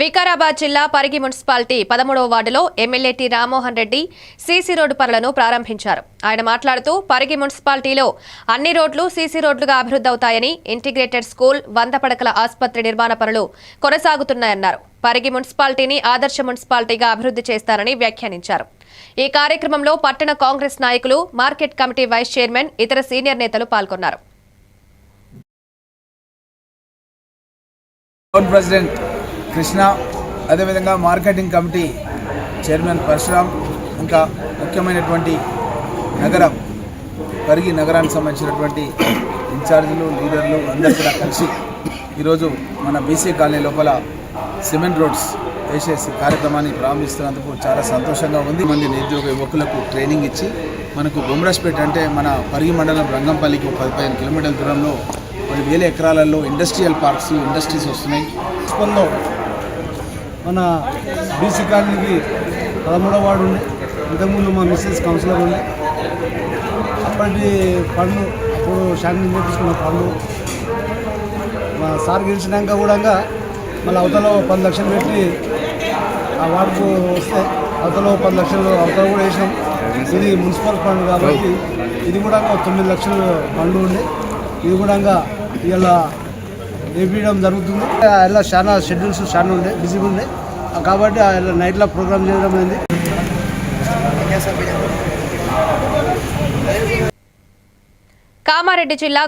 వికారాబాద్ జిల్లా పరిగి మున్సిపాలిటీ పదమూడవ వార్డులో MLA T Rammohan Reddy CC road పనులను ప్రారంభించారు. ఆయన మాట్లాడుతూ పరిగి మున్సిపాలిటీలో అన్ని రోడ్లు సీసీ రోడ్లుగా అభివృద్ధి అవుతాయని ఇంటిగ్రేటెడ్ స్కూల్ వంద పడకల ఆసుపత్రి నిర్మాణ పనులు కొనసాగుతున్నాయన్నారు. పరిగి మున్సిపాలిటీని ఆదర్శ మున్సిపాలిటీగా అభివృద్ధి చేస్తారని వ్యాఖ్యానించారు. ఈ కార్యక్రమంలో పట్టణ కాంగ్రెస్ నాయకులు మార్కెట్ కమిటీ వైస్ చైర్మన్ ఇతర సీనియర్ నేతలు పాల్గొన్నారు. టౌన్ ప్రెసిడెంట్ కృష్ణ అదేవిధంగా మార్కెటింగ్ కమిటీ చైర్మన్ పరశురామ్ ఇంకా ముఖ్యమైనటువంటి నగరం పరిగి నగరానికి సంబంధించినటువంటి ఇన్ఛార్జీలు లీడర్లు అందరూ కూడా కలిసి ఈరోజు మన బీసీ కాలనీ లోపల సిమెంట్ రోడ్స్ వేసేసి కార్యక్రమాన్ని ప్రారంభిస్తున్నందుకు చాలా సంతోషంగా ఉంది. మంది నిరుద్యోగ యువకులకు ట్రైనింగ్ ఇచ్చి మనకు బొమ్మరాజ్పేట అంటే మన పరిగి మండలం రంగంపల్లికి పదిహేను కిలోమీటర్ల దూరంలో కొన్ని వేల ఎకరాలలో ఇండస్ట్రియల్ పార్క్స్ ఇండస్ట్రీస్ వస్తున్నాయి. మున్సిపల్లో మన బీసీ కాలనీకి పదమూడవ వార్డు ఉండే ఇంతకుముందు మా మిస్సెస్ కౌన్సిలర్ ఉండే అప్పటి పనులు అప్పుడు షాంపింగ్ చేపించుకున్న పనులు. మా సార్ గెలిచినాక కూడా మళ్ళీ అవతల పది లక్షలు పెట్టి ఆ వార్డుకు వస్తే అవతల పది లక్షలు అవతల కూడా వేసినాం. ఇది మున్సిపల్ ఫండ్ కాబట్టి ఇది కూడా తొమ్మిది లక్షలు ఫండ్ ఉండే ఇది కూడా ఇలా వేపించడం జరుగుతుంది. ఇలా చాలా షెడ్యూల్స్ చాలా ఉండే బిజీగా ఉండే. కాబట్టి ఇలా నైట్లో ప్రోగ్రామ్ చేయడం అయింది కామారెడ్డి జిల్లా